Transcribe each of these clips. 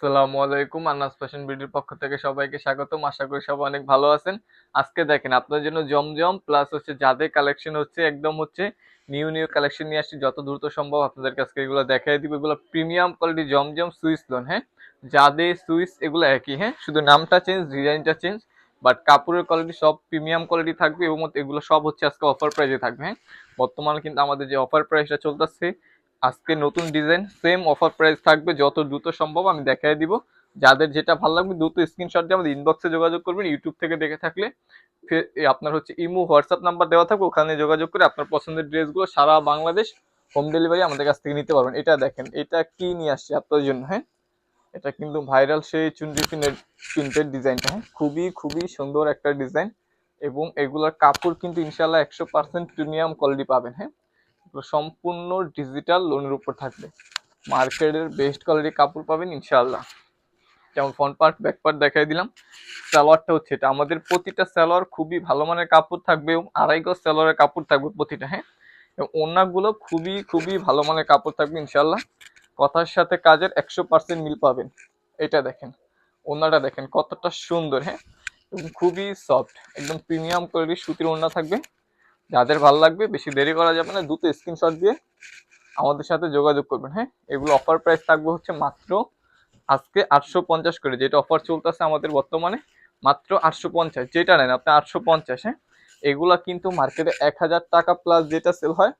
আসসালামু আলাইকুম, আন্নাস ফ্যাশন বিডির পক্ষ থেকে সবাইকে স্বাগতম। আশা করি সবাই অনেক ভালো আছেন। আজকে দেখেন, আপনার জন্য জমজম প্লাস হচ্ছে যাদের কালেকশন হচ্ছে, একদম হচ্ছে নিউ নিউ কালেকশন নিয়ে আসছি। যত দ্রুত সম্ভব আপনাদের কাছে এগুলো দেখাই দিব। এগুলো প্রিমিয়াম কোয়ালিটি জমজম সুইস লোন হ্যাঁ? যাদের সুইস এগুলো একই হ্যাঁ? শুধু নামটা চেঞ্জ ডিজাইনটা চেঞ্জ বাট কাপড়ের কোয়ালিটি সব প্রিমিয়াম কোয়ালিটি থাকবে এবং এগুলো সব হচ্ছে আজকে অফার প্রাইসে থাকবে হ্যাঁ? বর্তমানে কিন্তু আমাদের যে অফার প্রাইসটা চলতেছে আজকে নতুন ডিজাইন সেম অফার প্রাইস থাকবে, যত দ্রুত সম্ভব আমি দেখাই দিব। যাদের যেটা ভালো লাগবে, দ্রুত স্ক্রিনশট দিয়ে আমাদের ইনবক্সে যোগাযোগ করবেন ইউটিউব থেকে দেখে থাকলে। আপনার হচ্ছে ইমো হোয়াটসঅ্যাপ নাম্বার দেওয়া থাকবে, ওখানে যোগাযোগ করে আপনার পছন্দের ড্রেসগুলো সারা বাংলাদেশ হোম ডেলিভারি আমাদের কাছ থেকে নিতে পারবেন। এটা দেখেন, এটা কি নিয়ে আসছে আপনার জন্য হ্যাঁ? এটা কিন্তু ভাইরাল সেই চুনরি প্রিন্টের প্রিন্টের ডিজাইনটা হ্যাঁ? খুবই খুবই সুন্দর একটা ডিজাইন এবং এগুলোর কাপড় কিন্তু ইনশাল্লাহ একশো পার্সেন্ট প্রিমিয়াম কোয়ালিটি পাবেন হ্যাঁ? সম্পূর্ণ ডিজিটাল লোনের উপর থাকবে। মার্কেটের বেস্ট কোয়ালিটির কাপড় পাবেন ইনশাআল্লাহ। যেমন ফ্রন্ট পার্ট ব্যাক পার্ট দেখাই দিলাম। সালোয়ারটা হচ্ছে এটা। আমাদের প্রতিটা সালোয়ার খুবই ভালো মানের কাপড় থাকবে এবং আড়াই গজ সালোয়ারের কাপড় থাকবে প্রতিটা হ্যাঁ? এবং ওনাগুলো খুবই খুবই ভালো মানের কাপড় থাকবে ইনশাল্লাহ কথার সাথে কাজের একশো পার্সেন্ট মিল পাবেন। এটা দেখেন। ওনাটা দেখেন কতটা সুন্দর হ্যাঁ? এবং খুবই সফট একদম প্রিমিয়াম কোয়ালিটির সুতির ওড়না থাকবে। যাদের ভালো লাগবে, বেশি দেরি করা যাবে না, দ্রুত স্ক্রিনশট দিয়ে আমাদের সাথে যোগাযোগ করবেন হ্যাঁ? এগুলো অফার প্রাইস থাকবে হচ্ছে মাত্র আজকে আটশো পঞ্চাশ করে, যেটা অফার চলতেছে আমাদের বর্তমানে মাত্র আটশো পঞ্চাশ, যেটা নেন আপনি আটশো পঞ্চাশ হ্যাঁ? এগুলা কিন্তু মার্কেটে এক হাজার টাকা প্লাস যেটা সেল হয়,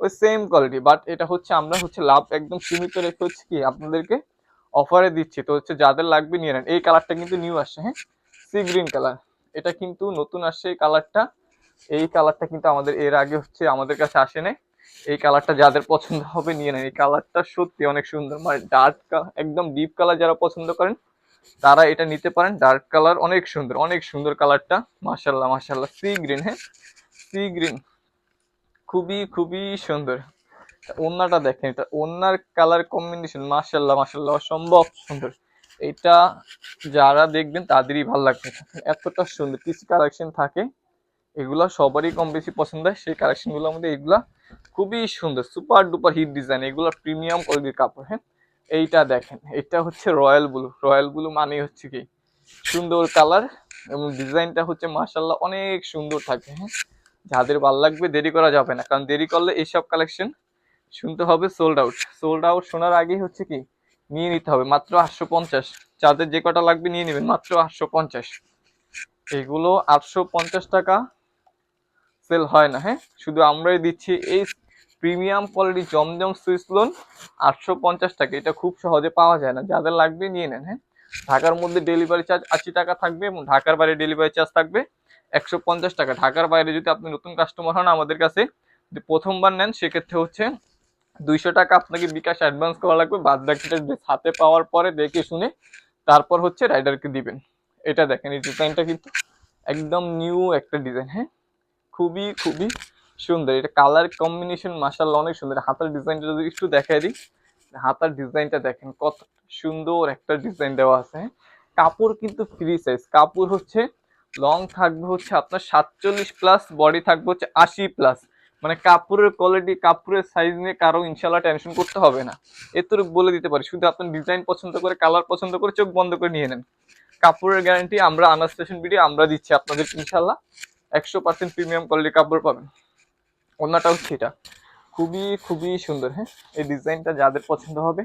ওই সেম কোয়ালিটি বাট এটা হচ্ছে আমরা হচ্ছে লাভ একদম সীমিত রেখে হচ্ছে কি, আপনাদেরকে অফারে দিচ্ছি। তো হচ্ছে যাদের লাগবে নিয়ে নেন। এই কালারটা কিন্তু নিউ আসছে হ্যাঁ? সি গ্রিন কালার এটা কিন্তু নতুন আসছে এই কালারটা এই কালারটা কিন্তু আমাদের এর আগে হচ্ছে আমাদের কাছে আসে নাই এই কালারটা যাদের পছন্দ হবে নিয়ে নেন। এই কালারটা সত্যি অনেক সুন্দর মানে ডার্ক একদম ডিপ কালার যারা পছন্দ করেন, তারা এটা নিতে পারেন। ডার্ক কালার অনেক সুন্দর অনেক সুন্দর কালারটা মাশাল্লাহ মাশাল্লাহ সি গ্রিন হ্যাঁ? সি গ্রিন খুবই খুবই সুন্দর। ওন্নাটা দেখেন, এটা ওন্নার কালার কম্বিনেশন মাশাল্লাহ মাশাল্লাহ অসম্ভব সুন্দর। এটা যারা দেখবেন তাদেরই ভালো লাগবে। এতটা সুন্দর, কিছু কালেকশন থাকে। এগুলা সবারই কম বেশি পছন্দ হয়। সেই কালেকশনগুলোর মধ্যে এগুলা খুবই সুন্দর সুপার ডুপার হিট ডিজাইন এগুলো প্রিমিয়াম কোয়ালিটির কাপড় হ্যাঁ? এইটা দেখেন, এটা হচ্ছে রয়্যাল ব্লু রয়্যাল ব্লু মানে হচ্ছে কি? সুন্দর কালার এবং ডিজাইনটা হচ্ছে মার্শাল্লাহ অনেক সুন্দর থাকে হ্যাঁ? যাদের ভালো লাগবে দেরি করা যাবে না, কারণ দেরি করলে এইসব কালেকশন শুনতে হবে সোল্ড আউট সোল্ড আউট শোনার আগেই হচ্ছে কি? নিয়ে নিতে হবে, মাত্র আটশো পঞ্চাশ। যাদের যে কটা লাগবে নিয়ে নেবেন, মাত্র আটশো পঞ্চাশ। এগুলো আটশো পঞ্চাশ টাকা সেল হয় না হ্যাঁ? শুধু আমরাই দিচ্ছি এই প্রিমিয়াম কোয়ালিটি জমজম সুইস লোন আটশো পঞ্চাশ টাকা। এটা খুব সহজে পাওয়া যায় না। যাদের লাগবে নিয়ে নেন হ্যাঁ? ঢাকার মধ্যে ডেলিভারি চার্জ আশি টাকা থাকবে এবং ঢাকার বাইরে ডেলিভারি চার্জ থাকবে একশো পঞ্চাশ টাকা। ঢাকার বাইরে যদি আপনি নতুন কাস্টমার হন আমাদের কাছে, যদি প্রথমবার নেন, সেক্ষেত্রে হচ্ছে দুইশো টাকা আপনাকে বিকাশ অ্যাডভান্স করা লাগবে। বাদ বাকিটা হাতে পাওয়ার পরে দেখে শুনে তারপর হচ্ছে রাইডারকে দিবেন। এটা দেখেন, এই ডিজাইনটা কিন্তু একদম নিউ একটা ডিজাইন হ্যাঁ? খুবই খুবই সুন্দর। এটা কালার কম্বিনেশন মাসাল্লাহ অনেক সুন্দর। হাতার ডিজাইনটা যদি একটু দেখাই দিই, হাতার ডিজাইনটা দেখেন কত সুন্দর একটা ডিজাইন দেওয়া আছে? কাপড় কিন্তু ফ্রি সাইজ কাপড় হচ্ছে লং থাকবে হচ্ছে আপনার সাতচল্লিশ প্লাস বডি থাকবে হচ্ছে আশি প্লাস মানে কাপড়ের কোয়ালিটি কাপড়ের সাইজ নিয়ে কারও ইনশাল্লাহ টেনশন করতে হবে না। এতটুকু বলে দিতে পারি। শুধু আপনার ডিজাইন পছন্দ করে কালার পছন্দ করে চোখ বন্ধ করে নিয়ে নেন। কাপড়ের গ্যারান্টি আমরা আনার স্টেশন ভিডিও আমরা দিচ্ছি আপনাদের ইনশাল্লাহ একশো পার্সেন্ট প্রিমিয়াম কোয়ালিটির কাপড় পাবেন। অন্যটা হচ্ছে এটা খুবই খুবই সুন্দর হ্যাঁ? এই ডিজাইনটা যাদের পছন্দ হবে,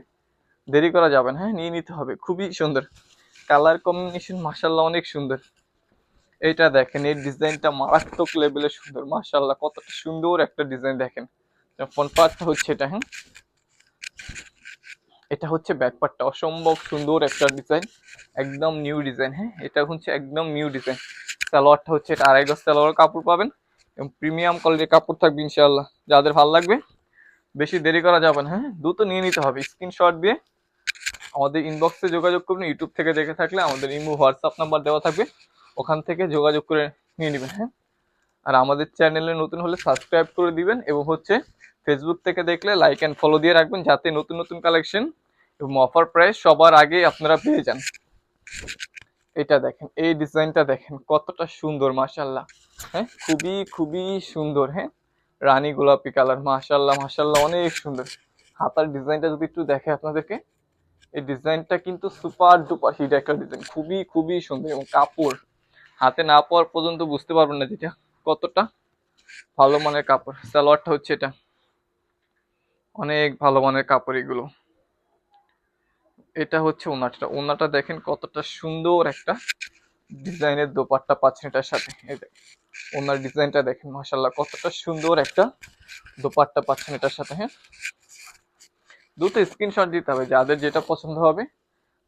দেরি করা যাবে না হ্যাঁ? নিয়ে নিতে হবে। খুবই সুন্দর। কালার কম্বিনেশন মাসাল্লাহ অনেক সুন্দর। এইটা দেখেন, এই ডিজাইনটা মারাত্মক লেভেলের সুন্দর। মাসাল্লাহ কতটা সুন্দর একটা ডিজাইন দেখেন। ফ্রন্ট পার্টটা হচ্ছে এটা হ্যাঁ? এটা হচ্ছে ব্যাক পার্টটা অসম্ভব সুন্দর একটা ডিজাইন একদম নিউ ডিজাইন হ্যাঁ? এটা হচ্ছে একদম নিউ ডিজাইন সালোয়ারটা হচ্ছে এটা আড়াই গজ সালোয়ার কাপড় পাবেন এবং প্রিমিয়াম কোয়ালিটির কাপড় থাকবে ইনশাল্লাহ যাদের ভালো লাগবে, বেশি দেরি করা যাবে না হ্যাঁ? দ্রুত নিয়ে নিতে হবে। স্ক্রিনশট দিয়ে আমাদের ইনবক্সে যোগাযোগ করবেন ইউটিউব থেকে দেখে থাকলে আমাদের ইমো হোয়াটসঅ্যাপ নাম্বার দেওয়া থাকবে। ওখান থেকে যোগাযোগ করে নিয়ে নেবেন হ্যাঁ? আর আমাদের চ্যানেলে নতুন হলে সাবস্ক্রাইব করে দিবেন এবং হচ্ছে ফেসবুক থেকে দেখলে লাইক অ্যান্ড ফলো দিয়ে রাখবেন যাতে নতুন নতুন কালেকশন এবং অফার প্রাইস সবার আগে আপনারা পেয়ে যান। এটা দেখেন, এই ডিজাইনটা দেখেন, কতটা সুন্দর মাশাল্লাহ হ্যাঁ খুবই খুবই সুন্দর হ্যাঁ। রানী গোলাপি কালার মাশাল্লাহ মাশাল্লাহ অনেক সুন্দর। হাতার ডিজাইনটা যদি একটু দেখে আপনাদেরকে, এই ডিজাইনটা কিন্তু সুপার ডুপার হিট একটা ডিজাইন, খুবই খুবই সুন্দর এবং কাপড় হাতে না পাওয়ার পর্যন্ত বুঝতে পারবেন না যেটা, কতটা ভালো মানের কাপড়। সালোয়ারটা হচ্ছে এটা, অনেক ভালো মানের কাপড় এগুলো। এটা হচ্ছে ওনাটা। ওনাটা দেখেন কতটা সুন্দর একটা ডিজাইনের দোপাট্টা পাচ্ছেন এটার সাথে। ওনার ডিজাইনটা দেখেন মাসাল্লাহ কতটা সুন্দর একটা দোপাট্টা পাচ্ছেন এটার সাথে হ্যাঁ? দুটো স্ক্রিনশট দিতে হবে, যাদের যেটা পছন্দ হবে,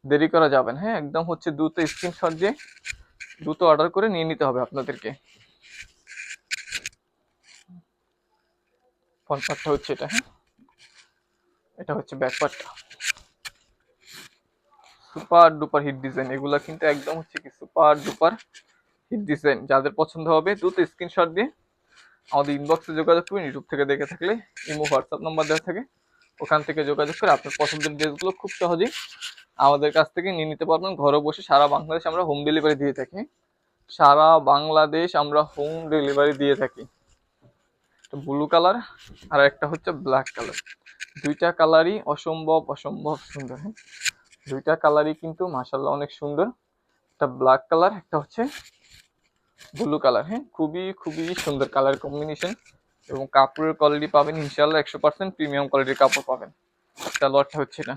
দেরি করা যাবে না হ্যাঁ? একদম হচ্ছে দুটো স্ক্রিনশট দিয়ে দুটো অর্ডার করে নিয়ে নিতে হবে আপনাদেরকে। ফ্রন্ট পার্টটা হচ্ছে এটা হ্যাঁ? এটা হচ্ছে ব্যাক পার্টটা সুপার ডুপার হিট ডিজাইন এগুলো কিন্তু একদম হচ্ছে কি সুপার ডুপার হিট ডিজাইন যাদের পছন্দ হবে, দ্রুত স্ক্রিনশট দিয়ে আমাদের ইনবক্সে যোগাযোগ করবেন ইউটিউব থেকে দেখে থাকলে ইমো হোয়াটসঅ্যাপ নাম্বার দেওয়া থাকে। ওখান থেকে যোগাযোগ করে আপনার পছন্দের ড্রেসগুলো খুব সহজেই আমাদের কাছ থেকে নিয়ে নিতে পারবেন। ঘরে বসে সারা বাংলাদেশ আমরা হোম ডেলিভারি দিয়ে থাকি। সারা বাংলাদেশ আমরা হোম ডেলিভারি দিয়ে থাকি। ব্লু কালার আর একটা হচ্ছে ব্ল্যাক কালার দুইটা কালারই অসম্ভব অসম্ভব সুন্দর হ্যাঁ? দুইটা কালারই কিন্তু মাসাল্লাহ অনেক সুন্দর। একটা ব্ল্যাক কালার একটা হচ্ছে ব্লু কালার হ্যাঁ? খুবই খুবই সুন্দর কালার কম্বিনেশন এবং কাপড়ের কোয়ালিটি পাবেন ইনশাল্লাহ একশো পার্সেন্ট প্রিমিয়াম কোয়ালিটির কাপড় পাবেন। সালোয়ারটা হচ্ছে এটা।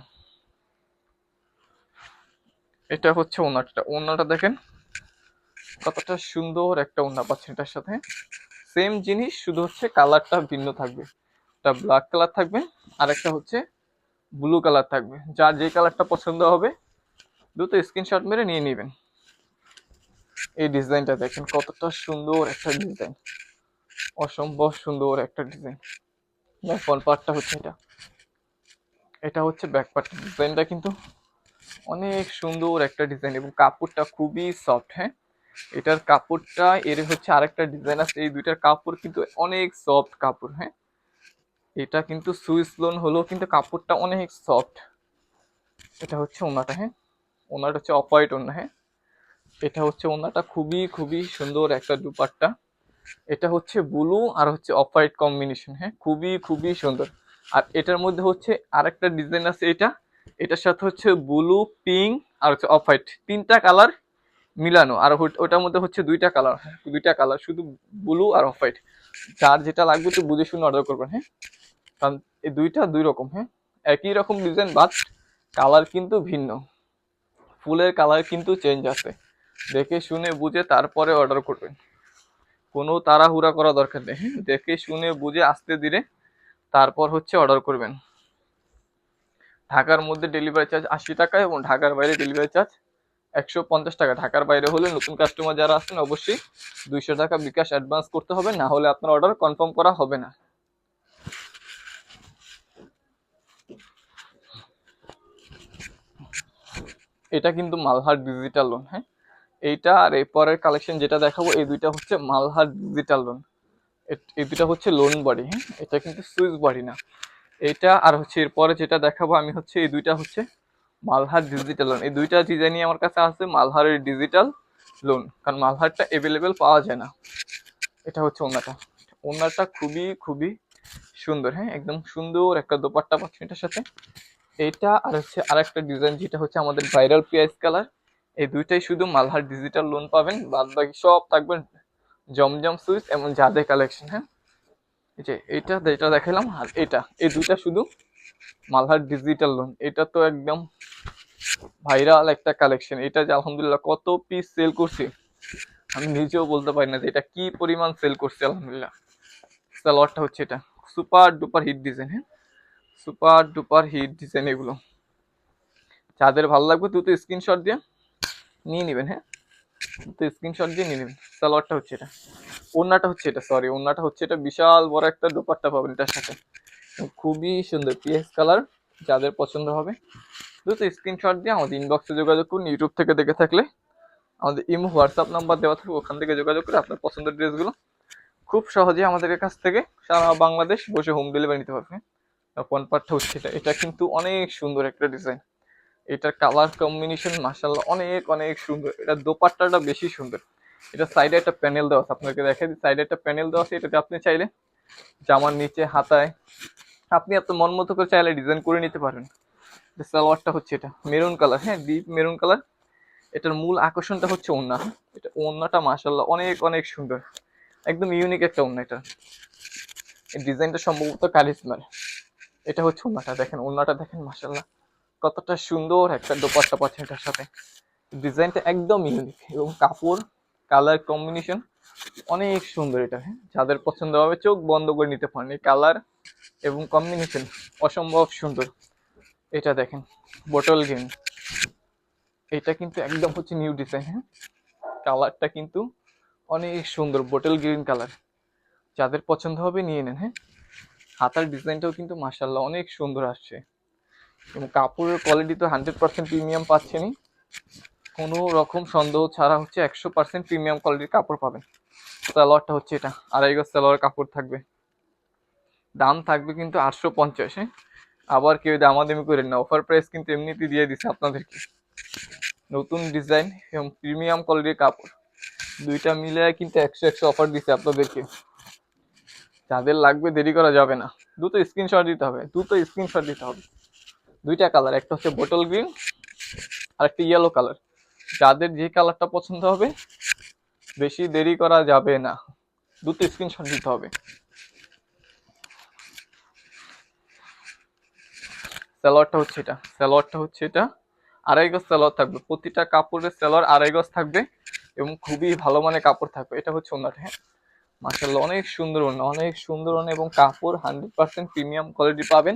এটা হচ্ছে ওনাটা। ওনাটা দেখেন কতটা সুন্দর একটা ওনা পাচ্ছেন এটার সাথে। সেম জিনিস, শুধু হচ্ছে কালারটা ভিন্ন থাকবে। একটা ব্ল্যাক কালার থাকবে আর একটা হচ্ছে ব্লু কালার থাকবে। যার যে কালারটা পছন্দ হবে দুটো স্ক্রিনশট মেরে নিয়ে নেবেন। এই ডিজাইনটা দেখেন, কতটা সুন্দর একটা ডিজাইন। অসম্ভব সুন্দর একটা ডিজাইন। ফ্রন্ট পার্টটা হচ্ছে এটা। এটা হচ্ছে ব্যাক পার্ট ডিজাইনটা কিন্তু অনেক সুন্দর একটা ডিজাইন এবং কাপড়টা খুবই সফট হ্যাঁ? এটার কাপড়টা, এর হচ্ছে আরেকটা ডিজাইন আছে। এই দুইটার কাপড় কিন্তু অনেক সফট কাপড় হ্যাঁ? এটা কিন্তু সুইস লোন হলেও কিন্তু কাপড়টা অনেক সফট এটা হচ্ছে ওনাটা হ্যাঁ? ওনাটা হচ্ছে হোয়াইট ওনা হ্যাঁ? এটা হচ্ছে ওনাটা খুবই খুবই সুন্দর একটা দুপাট্টা। এটা হচ্ছে ব্লু আর হচ্ছে হোয়াইট কম্বিনেশন হ্যাঁ? খুবই খুবই সুন্দর। আর এটার মধ্যে হচ্ছে আরেকটা ডিজাইন আছে এটা। এটার সাথে হচ্ছে ব্লু, পিঙ্ক আর হচ্ছে অফ হোয়াইট তিনটা কালার মিলানো। আর ওটার মধ্যে হচ্ছে দুইটা কালার হ্যাঁ? দুইটা কালার, শুধু ব্লু আর অফ হোয়াইট যার যেটা লাগবে একটু বুঝে শুনে অর্ডার করবেন হ্যাঁ? কারণ এই দুইটা দুই রকম হ্যাঁ? একই রকম ডিজাইন বাট কালার কিন্তু ভিন্ন। ফুলের কালার কিন্তু চেঞ্জ আছে। দেখে শুনে বুঝে তারপরে অর্ডার করবেন কোনো তাড়াহুড়া করা দরকার নেই হ্যাঁ? দেখে শুনে বুঝে আসতে ধীরে তারপর হচ্ছে অর্ডার করবেন। ঢাকার মধ্যে ডেলিভারি চার্জ আশি টাকা এবং ঢাকার বাইরে ডেলিভারি চার্জ একশো পঞ্চাশ টাকা। ঢাকার বাইরে হলে নতুন কাস্টমার যারা আছেন, অবশ্যই দুইশো টাকা বিকাশ অ্যাডভান্স করতে হবে। না হলে আপনার অর্ডার কনফার্ম করা হবে না। এটা কিন্তু মালহার ডিজিটাল লোন হ্যাঁ? এইটা আর এই পরের কালেকশন যেটা দেখাবো, এই দুইটা হচ্ছে মালহার ডিজিটাল লোন এই দুইটা হচ্ছে লোন বডি হ্যাঁ? এটা কিন্তু সুইচ বডি না। এইটা আর হচ্ছে এরপরে যেটা দেখাবো, আমি হচ্ছে এই দুইটা হচ্ছে মালহার ডিজিটাল লোন এই দুইটা ডিজাইনই আমার কাছে আছে মালহারের ডিজিটাল লোন কারণ মালহারটা অ্যাভেলেবেল পাওয়া যায় না। এটা হচ্ছে ওনাটা। ওনাটা খুবই খুবই সুন্দর হ্যাঁ? একদম সুন্দর একটা দোপাট্টা পাচ্ছেন এটার সাথে। এইটা আর হচ্ছে আরেকটা ডিজাইন যেটা হচ্ছে আমাদের ভাইরাল পিয়াজ কালার এই দুইটাই শুধু মালহার ডিজিটাল লোন পাবেন বাদ বাকি সব থাকবেন জমজম সুইচ এবং জাদে কালেকশন হ্যাঁ? এই যে এইটা যেটা দেখালাম, আর এটা, এই দুইটা শুধু মালহার ডিজিটাল লোন এটা তো একদম ভাইরাল একটা কালেকশন এটা যে আলহামদুলিল্লাহ কত পিস সেল করছি, আমি নিজেও বলতে পারি না যে এটা কি পরিমাণ সেল করছে, আলহামদুলিল্লাহ। সালোয়ারটা হচ্ছে এটা। সুপার ডুপার হিট ডিজাইন হ্যাঁ? সুপার ডুপার হিট ডিজাইন এগুলো। যাদের ভালো লাগবে দ্রুত স্ক্রিনশট দিয়ে নিয়ে নেবেন হ্যাঁ? দ্রুত স্ক্রিনশট দিয়ে নিয়ে নেবেন। সালোয়ারটা হচ্ছে এটা। ওন্নাটা হচ্ছে এটা সরি ওন্নাটা হচ্ছে এটা বিশাল বড় একটা দোপাট্টা পাবেন এটার সাথে। খুবই সুন্দর পিএস কালার, যাদের পছন্দ হবে। দ্রুত স্ক্রিনশট দিয়ে আমাদের ইনবক্সে যোগাযোগ করুন ইউটিউব থেকে দেখে থাকলে। আমাদের ইমো হোয়াটসঅ্যাপ নাম্বার দেওয়া থাকবে, ওখান থেকে যোগাযোগ করে আপনার পছন্দের ড্রেসগুলো খুব সহজে আমাদের কাছ থেকে সারা বাংলাদেশ বসে হোম ডেলিভারি নিতে পারবে কোন পার্টটা হচ্ছে এটা এটা কিন্তু অনেক সুন্দর একটা ডিজাইন এটার কালার কম্বিনেশন মাসাল্লাহ অনেক অনেক সুন্দর। এটা দোপাট্টাটা বেশি সুন্দর। এটা সাইডে একটা প্যানেল দেওয়া আছে, আপনাকে দেখে সাইডে একটা প্যানেল দেওয়া আছে, এটাতে আপনি চাইলে জামার নিচে, হাতায়, আপনি আপনার মন মতো করে চাইলে ডিজাইন করে নিতে পারেন। সালোয়ারটা হচ্ছে এটা মেরুন কালার হ্যাঁ ডিপ মেরুন কালার এটার মূল আকর্ষণটা হচ্ছে ওন্না? এটা ওন্নাটা মাশাল্লাহ অনেক অনেক সুন্দর। একদম ইউনিক একটা ওন্না এটা। ডিজাইনটা সম্ভবত কারিজমার এটা হচ্ছে ওন্নাটা দেখেন ওনাটা দেখেন মাশাল্লাহ কতটা সুন্দর একটা দোপাট্টা পাচ্ছেন এটার সাথে। ডিজাইনটা একদম ইউনিক এবং কাপড় কালার কম্বিনেশন অনেক সুন্দর এটা হ্যাঁ? যাদের পছন্দ হবে চোখ বন্ধ করে নিতে পারেন। এই কালার এবং কম্বিনেশন অসম্ভব সুন্দর। এটা দেখেন বোটল গ্রিন এটা কিন্তু একদম হচ্ছে নিউ ডিজাইন হ্যাঁ? কালারটা কিন্তু অনেক সুন্দর বোটল গ্রিন কালার যাদের পছন্দ হবে নিয়ে নেন হ্যাঁ? হাতার ডিজাইনটাও কিন্তু মাসাল্লাহ অনেক সুন্দর আসছে। এবং কাপড়ের কোয়ালিটি তো হান্ড্রেড পার্সেন্ট প্রিমিয়াম পাচ্ছেনই। কোনো রকম সন্দেহ ছাড়া হচ্ছে একশো পার্সেন্ট প্রিমিয়াম কোয়ালিটির কাপড় পাবেন। সালোয়ারটা হচ্ছে এটা, আড়াই গজ সালোয়ার কাপড় থাকবে। দাম থাকবে কিন্তু আটশো পঞ্চাশ হ্যাঁ? আবার কেউ দামাদামি করেন না অফার প্রাইস কিন্তু এমনিতেই দিয়ে দিছে আপনাদেরকে। নতুন ডিজাইন এবং প্রিমিয়াম কোয়ালিটির কাপড়, দুইটা মিলে কিন্তু একশো একশো অফার দিছে আপনাদেরকে। যাদের লাগবে দেরি করা যাবে না। দুটো স্ক্রিনশট দিতে হবে, দুটো স্ক্রিনশট দিতে হবে। দুইটা কালার একটা হচ্ছে বোটল গ্রিন আর একটা ইয়েলো কালার যাদের যে কালারটা পছন্দ হবে, বেশি দেরি করা যাবে না। দুটো স্ক্রিনশট দিতে হবে। সালোয়ারটা হচ্ছে এটা, সালোয়ারটা হচ্ছে এটা। আড়াই গজ সালোয়ার থাকবে, প্রতিটা কাপড়ের সালোয়ার আড়াই গজ থাকবে এবং খুবই ভালো মানের কাপড় থাকবে। এটা হচ্ছে ওনাটা হ্যাঁ? মার্শাল্লাহ অনেক সুন্দর অনেক সুন্দর এবং কাপড় হান্ড্রেড পার্সেন্ট প্রিমিয়াম কোয়ালিটি পাবেন।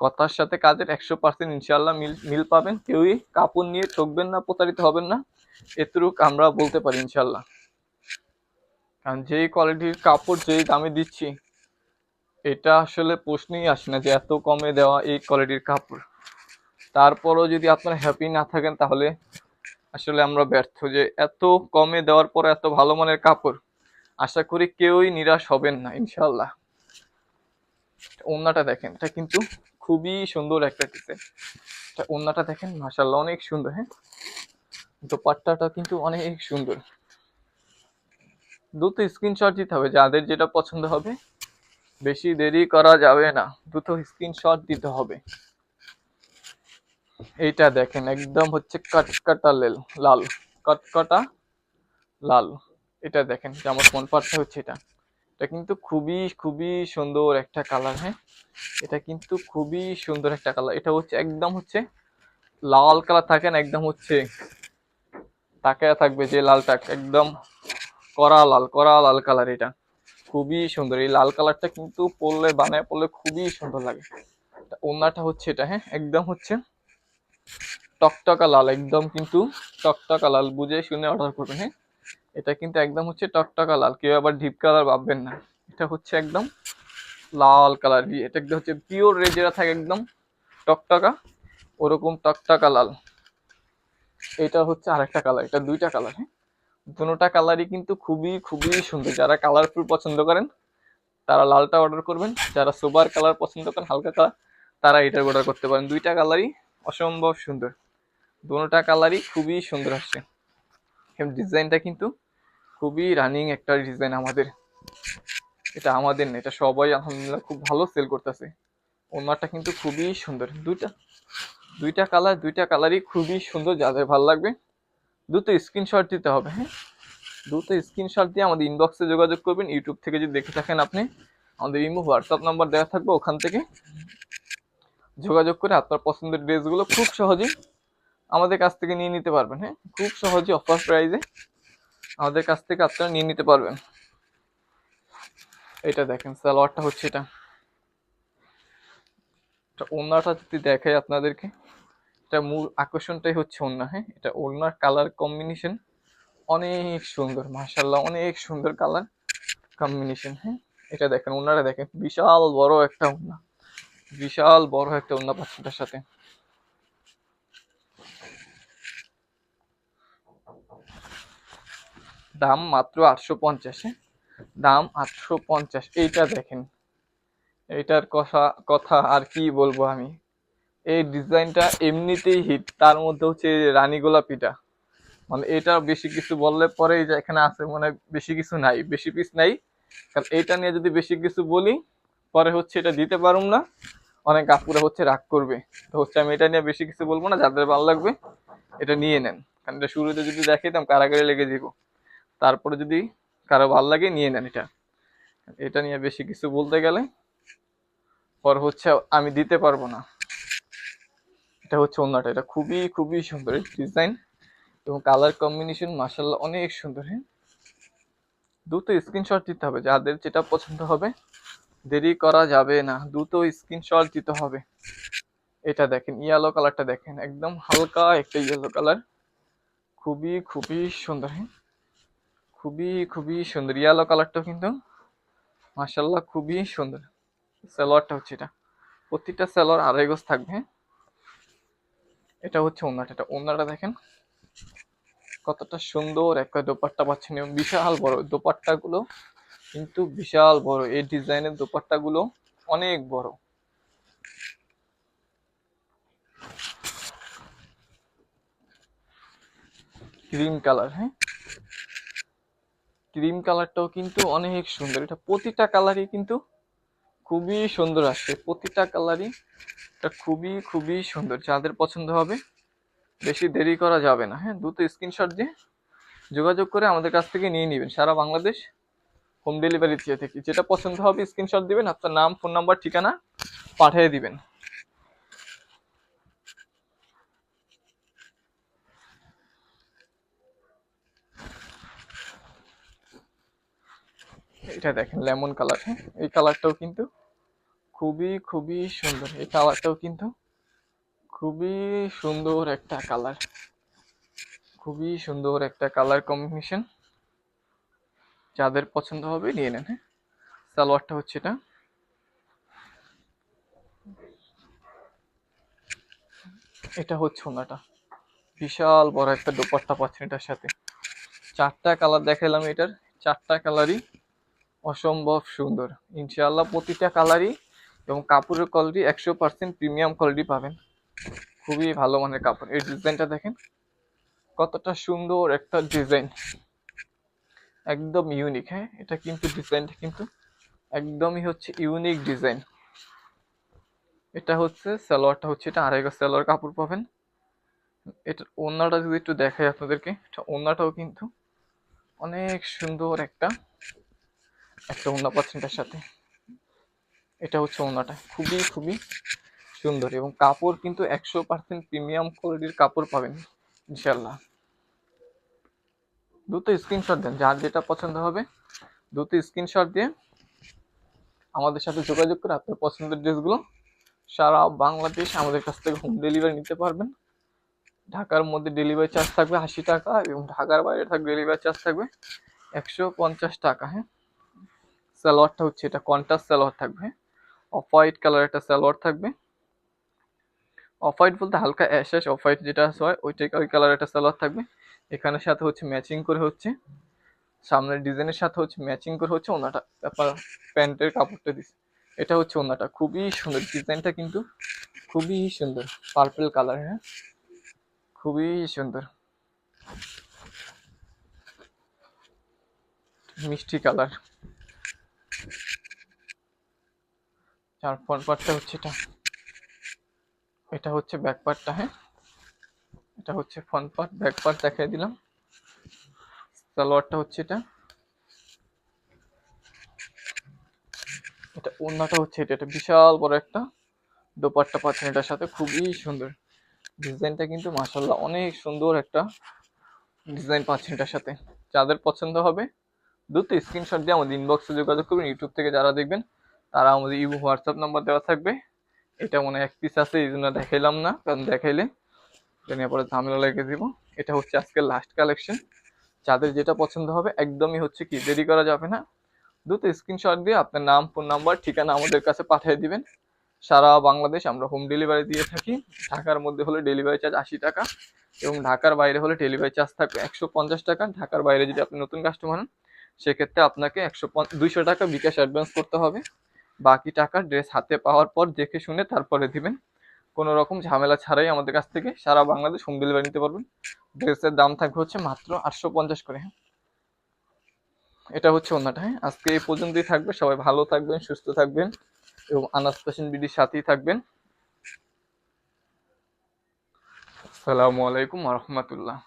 কথার সাথে কাজের একশো পার্সেন্ট ইনশাল্লাহ মিল মিল পাবেন। কেউই কাপড় নিয়ে ঠকবেন না, প্রতারিত হবেন না। এতটুক আমরা বলতে পারি ইনশাল্লাহ কারণ যেই কোয়ালিটির কাপড় যেই দামে দিচ্ছি, এটা আসলে প্রশ্নই আসে না যে এত কমে দেওয়া এই কোয়ালিটির কাপড়। তারপরও যদি আপনারা হ্যাপি না থাকেন, তাহলে আসলে আমরা ব্যর্থ যে এত কমে দেওয়ার পর এত ভালো মানের কাপড়। আশা করি কেউই নিরাশ হবেন না ইনশাল্লাহ ওন্নাটা দেখেন, এটা কিন্তু খুবই সুন্দর একটা ডিজাইন। এটা ওন্নাটা দেখেন মাশাল্লাহ অনেক সুন্দর হ্যাঁ? দোপাট্টাটা কিন্তু অনেক সুন্দর। দ্রুত স্ক্রিনশট দিতে হবে, যাদের যেটা পছন্দ হবে। বেশি দেরি করা যাবে না, দ্রুত স্ক্রিনশট দিতে হবে। এইটা দেখেন, একদম হচ্ছে কাটকাটা লাল। কটকটা লাল। এটা দেখেন যে আমার ফোন পার্টটা হচ্ছে এটা। এটা কিন্তু খুবই খুবই সুন্দর একটা কালার হ্যাঁ? এটা কিন্তু খুবই সুন্দর একটা কালার এটা হচ্ছে একদম হচ্ছে লাল কালার থাকে না, একদম হচ্ছে তাকায় থাকবে যে লালটা একদম কড়া লাল কড়া লাল কালার এটা। খুবই সুন্দর। এই লাল কালারটা কিন্তু পরলে, বানায় পরলে খুবই সুন্দর লাগে। ওনাটা হচ্ছে এটা হ্যাঁ? একদম হচ্ছে টকটকা লাল, একদম কিন্তু টকটকা লাল। বুঝে শুনে অর্ডার করবেন হ্যাঁ? এটা কিন্তু একদম হচ্ছে টকটকা লাল। কেউ আবার ডিপ কালার ভাববেন না। এটা হচ্ছে একদম লাল কালার এটা একদম হচ্ছে পিওর রে যেটা থাকে একদম টকটকা। ওরকম টকটকা লাল। এটা হচ্ছে আরেকটা কালার এটা দুইটা কালার হ্যাঁ? দুটোটা কালারই কিন্তু খুবই খুবই সুন্দর। যারা কালারফুল পছন্দ করেন, তারা লালটা অর্ডার করবেন। যারা সোবার কালার পছন্দ করেন, হালকা কালার তারা এটা অর্ডার করতে পারেন। দুইটা কালারই অসম্ভব সুন্দর। দুটোটা কালারই খুবই সুন্দর আসছে। ডিজাইনটা কিন্তু খুবই রানিং একটা ডিজাইন আমাদের। এটা আমাদের না, এটা সবাই আলহামদুলিল্লাহ খুব ভালো সেল করতেছে। ওনারটা কিন্তু খুবই সুন্দর। দুইটা দুইটা কালার দুইটা কালারই খুবই সুন্দর, যাদের ভালো লাগবে, দুটো স্ক্রিনশট দিতে হবে হ্যাঁ? দুটো স্ক্রিনশট দিয়ে আমাদের ইনবক্সে যোগাযোগ করবেন। ইউটিউব থেকে যদি দেখে থাকেন আপনি, আমাদের ইমো হোয়াটসঅ্যাপ নাম্বার দেওয়া থাকবে ওখান থেকে। যোগাযোগ করে আপনার পছন্দের ড্রেসগুলো খুব সহজেই আমাদের কাছ থেকে নিয়ে নিতে পারবেন হ্যাঁ? খুব সহজে অফার প্রাইজে আমাদের কাছ থেকে আপনারা নিয়ে নিতে পারবেন। এটা দেখেন, সালোয়ারটা হচ্ছে এটা। এটা ওনাটা যদি দেখাই আপনাদেরকে, এটা মূল আকর্ষণটাই হচ্ছে ওনা হ্যাঁ? এটা ওনার কালার কম্বিনেশন অনেক সুন্দর মাশাল্লাহ অনেক সুন্দর কালার কম্বিনেশন হ্যাঁ? এটা দেখেন ওনারা দেখেন, বিশাল বড় একটা ওনা বিশাল বড় একটা ওনা পাচ্ছেন এটার সাথে। দাম মাত্র আটশো পঞ্চাশে দাম আটশো পঞ্চাশ, এইটা দেখেন। এইটার কথা কথা আর কি বলব আমি। এই ডিজাইনটা এমনিতেই হিট, তার মধ্যে হচ্ছে রানী গোলাপিটা। মানে এটা বেশি কিছু বললে পরে যে এখানে আছে মানে বেশি কিছু নাই, বেশি পিস নাই। কারণ এইটা নিয়ে যদি বেশি কিছু বলি, পরে হচ্ছে এটা দিতে পারুম না। অনেক কাপুরা হচ্ছে রাগ করবে। তো হচ্ছে আমি এটা নিয়ে বেশি কিছু বলব না, যাদের ভালো লাগবে, এটা নিয়ে নেন। কারণ এটা শুরুতে যদি দেখাইতাম, কারাগারে লেগে যাব তারপরে যদি কারও ভালো লাগে নিয়ে নেন এটা। এটা নিয়ে বেশি কিছু বলতে গেলে পর হচ্ছে আমি দিতে পারব না। এটা হচ্ছে অন্যটা। এটা খুবই খুবই সুন্দর ডিজাইন এবং কালার কম্বিনেশন মাসাল্লাহ অনেক সুন্দর হ্যাঁ। দ্রুত স্ক্রিনশট দিতে হবে। যাদের যেটা পছন্দ হবে, দেরি করা যাবে না। দ্রুত স্ক্রিনশট দিতে হবে। এটা দেখেন ইয়েলো কালারটা দেখেন। একদম হালকা একটা ইয়েলো কালার খুবই খুবই সুন্দর হ্যাঁ। খুবই খুবই সুন্দর। ইয়েলো কালারটাও কিন্তু মাসাল্লাহ খুবই সুন্দর। সালোয়ারটা হচ্ছে এটা। প্রতিটা সালোয়ার আড়াই গজ থাকবে। এটা হচ্ছে ওনাটা এটা ওনাটা দেখেন, কতটা সুন্দর। একটা দোপাট্টা পাচ্ছেন এবং বিশাল বড়। দোপাট্টা গুলো কিন্তু বিশাল বড়। এই ডিজাইনের দোপাট্টা গুলো অনেক বড়। ক্রিম কালার হ্যাঁ? ক্রিম কালারটাও কিন্তু অনেক সুন্দর। এটা প্রতিটা কালারই কিন্তু খুবই সুন্দর আসছে। প্রতিটা কালারই এটা খুবই খুবই সুন্দর। যাদের পছন্দ হবে বেশি দেরি করা যাবে না। হ্যাঁ দ্রুত স্ক্রিনশট দিয়ে যোগাযোগ করে আমাদের কাছ থেকে নিয়ে নেবেন। সারা বাংলাদেশ হোম ডেলিভারি দিয়ে থাকি। যেটা পছন্দ হবে স্ক্রিনশট দিবেন, আপনার নাম ফোন নাম্বার ঠিকানা পাঠিয়ে দিবেন। এটা দেখেন, লেমন কালার। এই কালারটাও কিন্তু খুবই খুবই সুন্দর। এই কালারটাও কিন্তু খুবই সুন্দর একটা কালার। খুবই সুন্দর একটা কালার কম্বিনেশন। যাদের পছন্দ হবে নিয়ে নেন হ্যাঁ? সালোয়ারটা হচ্ছে এটা। এটা হচ্ছে ওনাটা। বিশাল বড় একটা দোপাট্টা পাচ্ছেন এটার সাথে। চারটা কালার দেখালাম এটার। চারটা কালারই অসম্ভব সুন্দর। ইনশাআল্লাহ প্রতিটা কালারই এবং কাপড়ের কোয়ালিটি একশো পার্সেন্ট প্রিমিয়াম কোয়ালিটি পাবেন। খুবই ভালো মানের কাপড়। এই ডিজাইনটা দেখেন, কতটা সুন্দর একটা ডিজাইন একদম ইউনিক হ্যাঁ? এটা কিন্তু ডিজাইনটা কিন্তু একদমই হচ্ছে ইউনিক ডিজাইন এটা হচ্ছে সালোয়ারটা হচ্ছে, এটা আড়াই গজ সালোয়ার কাপড় পাবেন। এটার ওড়নাটা যদি একটু দেখাই আপনাদেরকে, এটা ওড়নাটাও কিন্তু অনেক সুন্দর একটা একটা ওড়না পাচ্ছেন এটার সাথে। এটা হচ্ছে ওড়নাটা খুবই খুবই সুন্দর এবং কাপড় কিন্তু একশো পার্সেন্ট প্রিমিয়াম কোয়ালিটির কাপড় পাবেন ইনশাল্লাহ দ্রুত স্ক্রিনশট দেন, যার যেটা পছন্দ হবে দ্রুত স্ক্রিনশট দিয়ে আমাদের সাথে যোগাযোগ করে আপনার পছন্দের ড্রেসগুলো সারা বাংলাদেশ আমাদের কাছ থেকে হোম ডেলিভারি নিতে পারবেন। ঢাকার মধ্যে ডেলিভারি চার্জ থাকবে আশি টাকা এবং ঢাকার বাইরে থাকবে ডেলিভারি চার্জ থাকবে একশো পঞ্চাশ টাকা হ্যাঁ? সালোয়ারটা হচ্ছে এটা কন্ট্রাস্ট সালোয়ার থাকবে। অফ হোয়াইট কালার একটা সালোয়ার থাকবে। অফ হোয়াইট বলতে হালকা অ্যাশ অ্যাশ অফ হোয়াইট যেটা হয়, ওইটাই ওই কালার একটা সালোয়ার থাকবে। এখানের সাথে হচ্ছে ম্যাচিং করে হচ্ছে। সামনের ডিজাইনের সাথে হচ্ছে ম্যাচিং করে হচ্ছে ওনাটা তারপর প্যান্টের কাপড়টা দিচ্ছে এটা হচ্ছে ওনাটা, খুবই সুন্দর ডিজাইনটা কিন্তু, খুবই সুন্দর। পার্পল কালার হ্যাঁ? খুবই সুন্দর। মিষ্টি কালার চার ফ্রন্ট পার্টটা হচ্ছে এটা। এটা হচ্ছে ব্যাক পার্টটা হ্যাঁ? এটা হচ্ছে ফ্রন্ট পার্ট ব্যাক পার্ট দেখাই দিলাম। সালোয়ারটা হচ্ছে এটা। এটা ওড়নাটা হচ্ছে এটা এটা বিশাল বড় একটা। দোপাট্টা পাচ্ছেন এটার সাথে, খুবই সুন্দর। ডিজাইনটা কিন্তু মাসাল্লাহ অনেক সুন্দর একটা ডিজাইন পাচ্ছেন এটার সাথে। যাদের পছন্দ হবে দ্রুত স্ক্রিনশট দিয়ে আমাদের ইনবক্সে যোগাযোগ করবেন। ইউটিউব থেকে যারা দেখবেন, তারা আমাদের ইউ হোয়াটসঅ্যাপ নাম্বার দেওয়া থাকবে। এটা মনে এক পিস আছে, এই জন্য দেখাইলাম না, কারণ দেখাইলে এটা নিয়ে পরে ঝামেলা লেগে দিব এটা হচ্ছে আজকে লাস্ট কালেকশন যাদের যেটা পছন্দ হবে, একদমই হচ্ছে কি, দেরি করা যাবে না। দ্রুত স্ক্রিনশট দিয়ে আপনার নাম ফোন নাম্বার ঠিকানা আমাদের কাছে পাঠিয়ে দিবেন। সারা বাংলাদেশ আমরা হোম ডেলিভারি দিয়ে থাকি। ঢাকার মধ্যে হলে ডেলিভারি চার্জ আশি টাকা এবং ঢাকার বাইরে হলে ডেলিভারি চার্জ থাকবে একশো পঞ্চাশ টাকা। ঢাকার বাইরে যদি আপনি নতুন কাস্টমার হন সেক্ষেত্রে আপনাকে একশো দুইশো টাকা বিকাশ অ্যাডভান্স করতে হবে। বাকি টাকা ড্রেস হাতে পাওয়ার পর দেখে শুনে তারপরে দিবেন। কোনো রকম ঝামেলা ছাড়াই আমাদের কাছ থেকে সারা বাংলাদেশ হোম ডেলিভারি নিতে পারবেন। ড্রেসের দাম থাকবে হচ্ছে মাত্র আটশো পঞ্চাশ করে হ্যাঁ। এটা হচ্ছে অন্যটা হ্যাঁ। আজকে এই পর্যন্তই থাকবে। সবাই ভালো থাকবেন, সুস্থ থাকবেন এবং আনাস ফ্যাশন বিডির সাথেই থাকবেন। আসসালামু আলাইকুম রহমতুল্লাহ।